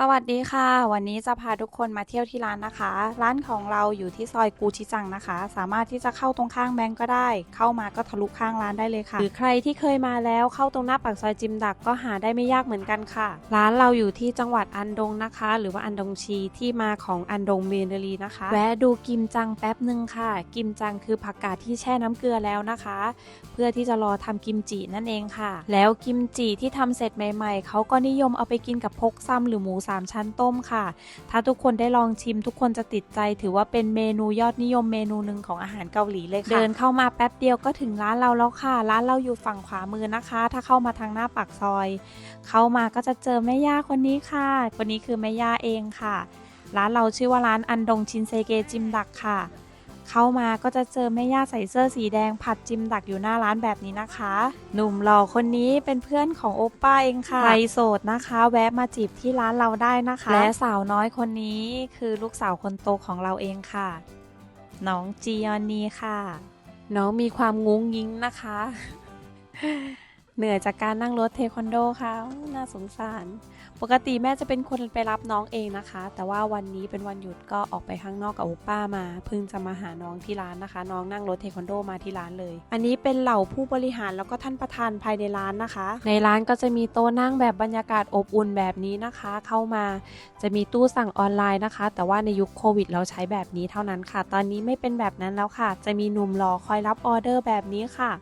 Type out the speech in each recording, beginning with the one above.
สวัสดีค่ะ วันนี้จะพาทุกคนมาเที่ยวที่ร้านนะคะ ร้านของเราอยู่ที่ซอยกูชิจังนะคะ สามารถที่จะเข้าตรงข้างแบงก์ก็ได้ เข้ามาก็ทะลุข้างร้านได้เลยค่ะ หรือใครที่เคยมาแล้วเข้าตรงหน้าปากซอยจิมดักก็หาได้ไม่ยากเหมือนกันค่ะ ร้านเราอยู่ที่จังหวัดอันดงนะคะ หรือว่าอันดงชีที่มาของอันดงเมนเดรีนะคะ แวะดูกิมจังแป๊บหนึ่งค่ะ กิมจังคือผักกาดที่แช่น้ำเกลือแล้วนะคะ เพื่อที่จะรอทำกิมจินั่นเองค่ะ แล้วกิมจิที่ทำเสร็จใหม่ ๆเขาก็นิยมเอาไปกินกับพกซ้ำหรือหมูสามชั้นต้มค่ะ ถ้าทุกคนได้ลองชิมทุกคนจะติดใจถือว่าเป็นเมนูยอดนิยมเมนูหนึ่งของอาหารเกาหลีเลยค่ะ เดินเข้ามาแป๊บเดียวก็ถึงร้านเราแล้วค่ะ ร้านเราอยู่ฝั่งขวามือนะคะ ถ้าเข้ามาทางหน้าปากซอย เข้ามาก็จะเจอแม่ย่าคนนี้ค่ะ คนนี้คือแม่ย่าเองค่ะ ร้านเราชื่อว่าร้านอันดงชินเซเกจิมดักค่ะ เข้ามาก็จะเจอแม่ย่าใส่เสื้อสีแดงผัดจิมดักอยู่หน้าร้านแบบนี้นะคะ หนุ่มหล่อคนนี้เป็นเพื่อนของโอปป้าเองค่ะใครโสดนะคะ แวะมาจีบที่ร้านเราได้นะคะ และสาวน้อยคนนี้คือลูกสาวคนโตของเราเองค่ะ น้องจียอนนีค่ะ น้องมีความงุ้งยิงนะคะ เหนื่อยจากการนั่งรถเทควันโดค่ะ น่าสงสาร ปกติแม่จะเป็นคนไปรับน้องเองนะคะ แต่ว่าวันนี้เป็นวันหยุดก็ออกไปข้างนอกกับโอป้ามา เพิ่งจะมาหาน้องที่ร้านนะคะ น้องนั่งรถเทควันโดมาที่ร้านเลย อันนี้เป็นเหล่าผู้บริหารแล้วก็ท่านประธานภายในร้านนะคะ ในร้านก็จะมีโต๊ะนั่งแบบบรรยากาศอบอุ่นแบบนี้นะคะ เข้ามาจะมีตู้สั่งออนไลน์นะคะ แต่ว่าในยุคโควิด เราใช้แบบนี้เท่านั้นค่ะ ตอนนี้ไม่เป็นแบบนั้นแล้วค่ะ จะมีหนุ่มรอคอยรับออเดอร์แบบนี้ค่ะ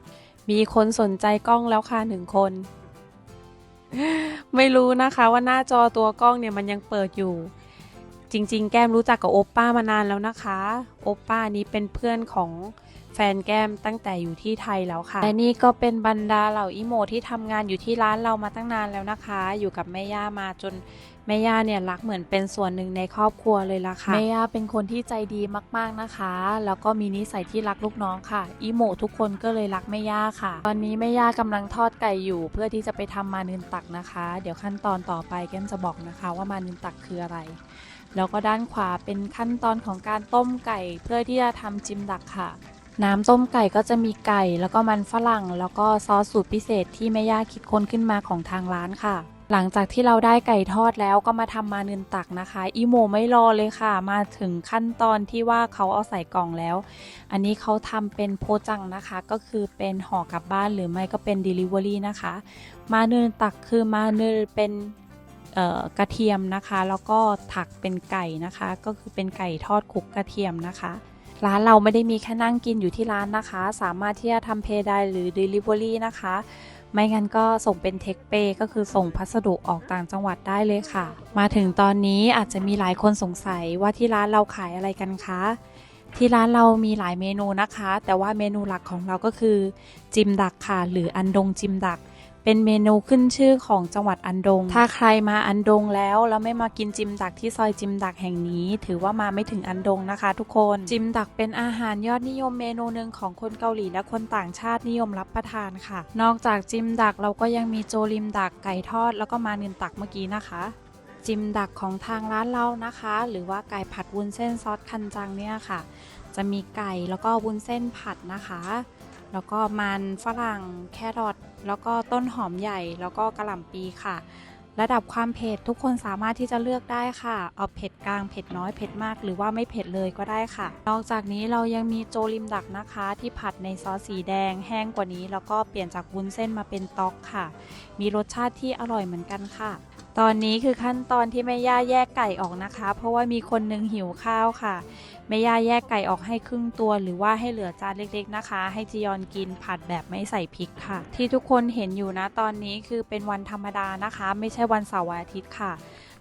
มีคนสนใจกล้องแล้วค่ะหนึ่งคน ไม่รู้นะคะว่าหน้าจอตัวกล้องเนี่ยมันยังเปิดอยู่ จริง ๆ แก้มรู้จักกับโอปป้ามานานแล้วนะคะ โอปป้านี้เป็นเพื่อนของแฟนแก้มตั้งแต่อยู่ที่ไทยแล้วค่ะ และนี่ก็เป็นบรรดาเหล่าอีโมที่ทำงานอยู่ที่ร้านเรามาตั้งนานแล้วนะคะ อยู่กับแม่ย่ามาจน แม่ย่าเนี่ยรักเหมือนเป็นส่วนหนึ่งในครอบครัวเลยล่ะค่ะแม่ย่าเป็นคนที่ใจดีมากๆนะคะ แล้วก็มีนิสัยที่รักลูกน้องค่ะอีโมทุกคนก็เลยรักแม่ย่าค่ะ ตอนนี้แม่ย่ากำลังทอดไก่อยู่ เพื่อที่จะไปทำมานืนตักนะคะ เดี๋ยวขั้นตอนต่อไปแก้มจะบอกนะคะ ว่ามานืนตักคืออะไร แล้วก็ด้านขวาเป็นขั้นตอนของการต้มไก่เพื่อที่จะทำจิมดักค่ะน้ำต้มไก่ก็จะมีไก่แล้วก็มันฝรั่ง แล้วก็ซอสสูตรพิเศษที่แม่ย่าคิดค้นขึ้นมาของทางร้านค่ะ หลังจากที่เราได้ไก่ทอดแล้วก็มาทำมาเนืนตักนะคะอีโมไม่รอเลยค่ะ มาถึงขั้นตอนที่ว่าเขาเอาใส่กล่องแล้ว อันนี้เขาทำเป็นโพจังนะคะ ก็คือเป็นห่อกลับบ้านหรือไม่ก็เป็น Delivery นะคะ มาเนืนตักคือมาเนืนเป็นกระเทียมนะคะ แล้วก็ถักเป็นไก่นะคะ ก็คือเป็นไก่ทอดคลุกกระเทียมนะคะ ร้านเราไม่ได้มีแค่นั่งกินอยู่ที่ร้านนะคะ สามารถที่จะทำเพย์ได้หรือ Delivery นะคะ ไม่งั้นก็ส่งเป็นเทคเปก็คือส่งพัสดุออกต่างจังหวัดได้เลยค่ะ มาถึงตอนนี้อาจจะมีหลายคนสงสัยว่าที่ร้านเราขายอะไรกันคะที่ร้านเรามีหลายเมนูนะคะ แต่ว่าเมนูหลักของเราก็คือจิมดักค่ะ หรืออันดงจิมดัก เป็นเมนูขึ้นชื่อของจังหวัดอันดง ถ้าใครมาอันดงแล้วแล้วไม่มากินจิมดักที่ซอยจิมดักแห่งนี้ ถือว่ามาไม่ถึงอันดงนะคะ ทุกคน จิมดักเป็นอาหารยอดนิยมเมนูหนึ่งของคนเกาหลีและคนต่างชาตินิยมรับประทานค่ะ นอกจากจิมดักเราก็ยังมีโจลิมดักไก่ทอด แล้วก็มาเนินตักเมื่อกี้นะคะจิมดักของทางร้านเรานะคะ หรือว่าไก่ผัดวุ้นเส้นซอสคันจังเนี่ยค่ะ จะมีไก่แล้วก็วุ้นเส้นผัดนะคะ แล้วก็มันฝรั่งแครอทแล้วก็ต้นหอมใหญ่ แล้วก็กระหล่ำปีค่ะ ระดับความเผ็ดทุกคนสามารถที่จะเลือกได้ค่ะ เอาเผ็ดกลางเผ็ดน้อยเผ็ดมาก หรือว่าไม่เผ็ดเลยก็ได้ค่ะ นอกจากนี้เรายังมีโจลิมดักนะคะ ที่ผัดในซอสสีแดงแห้งกว่านี้ แล้วก็เปลี่ยนจากวุ้นเส้นมาเป็นต๊อกค่ะ มีรสชาติที่อร่อยเหมือนกันค่ะ ตอนนี้คือขั้นตอนที่แม่ย่าแยกไก่ออกนะคะ เพราะว่ามีคนหนึงหิวข้าวค่ะแม่ย่าแยกไก่ออกให้ครึ่งตัว หรือว่าให้เหลือจานเล็กๆนะคะ ให้จียอนกินผัดแบบไม่ใส่พริกค่ะ ที่ทุกคนเห็นอยู่นะตอนนี้คือเป็นวันธรรมดานะคะ ไม่ใช่วันเสาร์วันอาทิตย์ค่ะ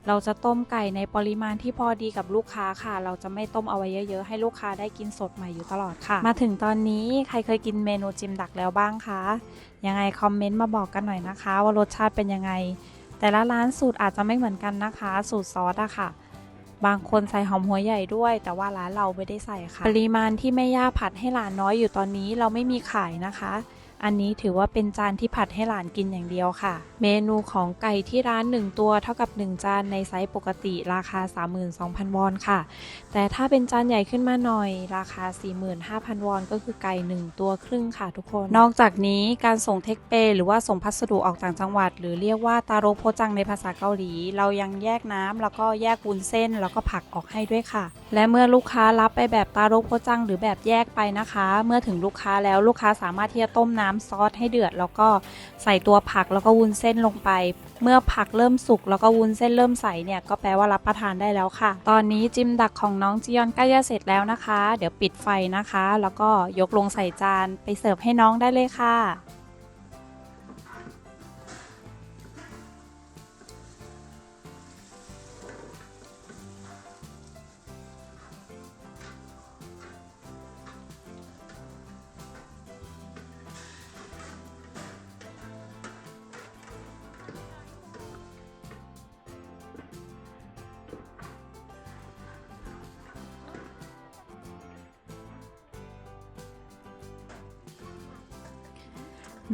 เราจะต้มไก่ในปริมาณที่พอดีกับลูกค้าค่ะ เราจะไม่ต้มเอาไว้เยอะๆ ให้ลูกค้าได้กินสดใหม่อยู่ตลอดค่ะ มาถึงตอนนี้ใครเคยกินเมนูจิมดักแล้วบ้างคะยังไงคอมเมนต์มาบอกกันหน่อยนะคะ ว่ารสชาติเป็นยังไง แต่ละร้านสูตรอาจจะไม่เหมือนกันนะคะ สูตรซอสอะค่ะ บางคนใส่หอมหัวใหญ่ด้วย แต่ว่าร้านเราไม่ได้ใส่ค่ะ ปริมาณที่แม่ย่าผัดให้หลานน้อยอยู่ตอนนี้เราไม่มีขายนะคะ อันนี้ถือว่าเป็นจานที่ผัดให้หลานกินอย่างเดียวค่ะ เมนูของไก่ที่ร้าน 1 ตัวเท่ากับ 1 จานในไซส์ปกติราคา 32,000 วอนค่ะ แต่ถ้าเป็นจานใหญ่ขึ้นมาหน่อยราคา 45,000 วอน ก็คือไก่ 1 ตัวครึ่งค่ะทุกคน นอกจากนี้การส่งเทคเปหรือว่าส่งพัสดุออกต่างจังหวัด หรือเรียกว่าตาโรโพจังในภาษาเกาหลี เรายังแยกน้ำแล้วก็แยกวุ้นเส้น แล้วก็ผักออกให้ด้วยค่ะ และเมื่อลูกค้ารับไปแบบตาโรโพจังหรือแบบแยกไปนะคะ เมื่อถึงลูกค้าแล้วลูกค้าสามารถที่จะต้มน้ำซอสให้เดือด แล้วก็ใส่ตัวผักแล้วก็วุ้นเส้นลงไป เมื่อผักเริ่มสุกแล้วก็วุ้นเส้นเริ่มใสเนี่ยก็แปลว่ารับประทานได้แล้วค่ะ ตอนนี้จิมดักของน้องจียอนใกล้จะเสร็จแล้วนะคะ เดี๋ยวปิดไฟนะคะ แล้วก็ยกลงใส่จานไปเสิร์ฟให้น้องได้เลยค่ะ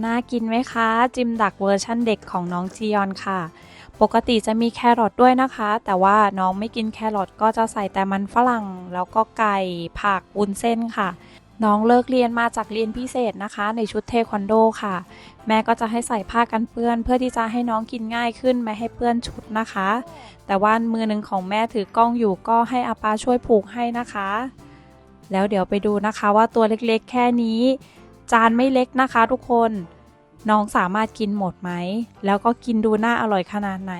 น่ากินไหมคะ จิมดักเวอร์ชั่นเด็กของน้องจียอนค่ะ ปกติจะมีแครอทด้วยนะคะ แต่ว่าน้องไม่กินแครอทก็จะใส่แต่มันฝรั่ง แล้วก็ไก่ผักวุ้นเส้นค่ะ น้องเลิกเรียนมาจากเรียนพิเศษนะคะ ในชุดเทควันโดค่ะ แม่ก็จะให้ใส่ผ้ากันเปื้อน เพื่อที่จะให้น้องกินง่ายขึ้นไม่ให้เปื้อนชุดนะคะ แต่ว่ามือหนึ่งของแม่ถือกล้องอยู่ก็ให้อาปาช่วยผูกให้นะคะ แล้วเดี๋ยวไปดูนะคะว่าตัวเล็กๆ แค่นี้ จานไม่เล็กนะคะทุกคน น้องสามารถกินหมดไหม แล้วก็กินดูน่าอร่อยขนาดไหน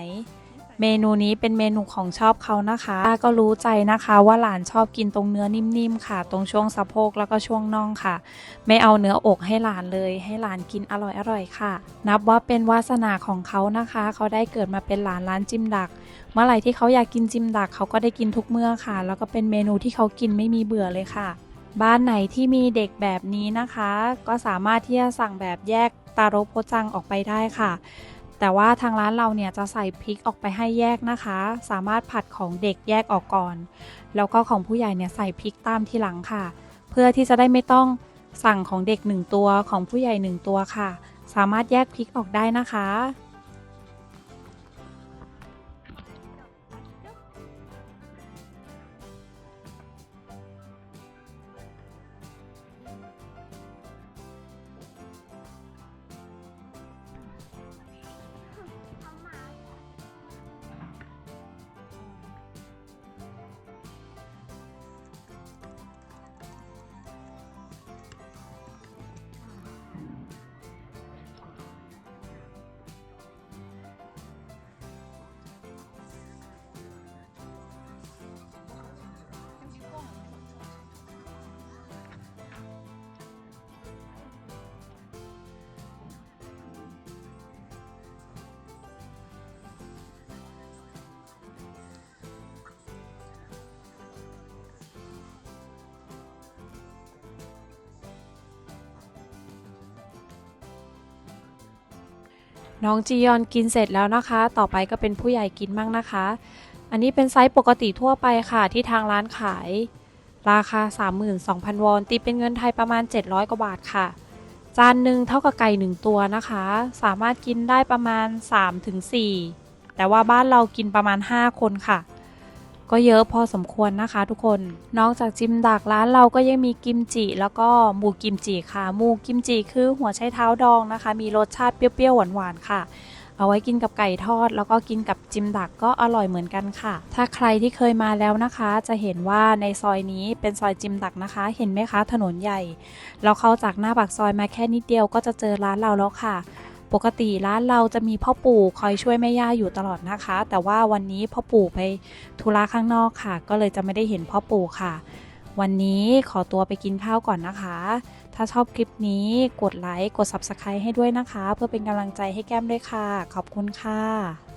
เมนูนี้เป็นเมนูของชอบเขานะคะก็รู้ใจนะคะว่าหลานชอบกินตรงเนื้อนิ่มๆค่ะ ตรงช่วงสะโพกแล้วก็ช่วงน่องค่ะ ไม่เอาเนื้ออกให้หลานเลย ให้หลานกินอร่อยๆค่ะ นับว่าเป็นวาสนาของเขานะคะ เขาได้เกิดมาเป็นหลานร้านจิมดักเมื่อไหร่ที่เขาอยากกินจิมดักเขาก็ได้กินทุกเมื่อค่ะ แล้วก็เป็นเมนูที่เขากินไม่มีเบื่อเลยค่ะ บ้านไหนที่มีเด็กแบบนี้นะคะ ก็สามารถที่จะสั่งแบบแยกตารโพจังออกไปได้ค่ะ แต่ว่าทางร้านเราเนี่ยจะใส่พริกออกไปให้แยกนะคะ สามารถผัดของเด็กแยกออกก่อน แล้วก็ของผู้ใหญ่เนี่ยใส่พริกตามทีหลังค่ะ เพื่อที่จะได้ไม่ต้องสั่งของเด็กหนึ่งตัวของผู้ใหญ่หนึ่งตัวค่ะ สามารถแยกพริกออกได้นะคะ น้องจียอนกินเสร็จแล้วนะคะ ต่อไปก็เป็นผู้ใหญ่กินมั่งนะคะ อันนี้เป็นไซส์ปกติทั่วไปค่ะที่ทางร้านขาย ราคา 32,000 วอน ตีเป็นเงินไทยประมาณ 700 กว่าบาทค่ะ จานหนึ่งเท่ากับไก่1ตัวนะคะ สามารถกินได้ประมาณ 3-4 แต่ว่าบ้านเรากินประมาณ 5 คนค่ะ ก็เยอะพอสมควรนะคะทุกคน นอกจากจิมดักร้านเราก็ยังมีกิมจิ แล้วก็หมูกิมจิค่ะหมูกิมจิคือหัวไชเท้าดองนะคะ มีรสชาติเปรี้ยวๆหวานๆค่ะเอาไว้กินกับไก่ทอด แล้วก็กินกับจิมดักก็อร่อยเหมือนกันค่ะ ถ้าใครที่เคยมาแล้วนะคะ จะเห็นว่าในซอยนี้เป็นซอยจิมดักนะคะ เห็นไหมคะถนนใหญ่ เราเข้าจากหน้าปากซอยมาแค่นิดเดียวก็จะเจอร้านเราแล้วค่ะ ปกติร้านเราจะมีพ่อปู่คอยช่วยแม่ย่าอยู่ตลอดนะคะ แต่ว่าวันนี้พ่อปู่ไปธุระข้างนอกค่ะ ก็เลยจะไม่ได้เห็นพ่อปู่ค่ะ วันนี้ขอตัวไปกินข้าวก่อนนะคะ ถ้าชอบคลิปนี้กดไลค์กด Subscribe ให้ด้วยนะคะ เพื่อเป็นกำลังใจให้แก้มด้วยค่ะ ขอบคุณค่ะ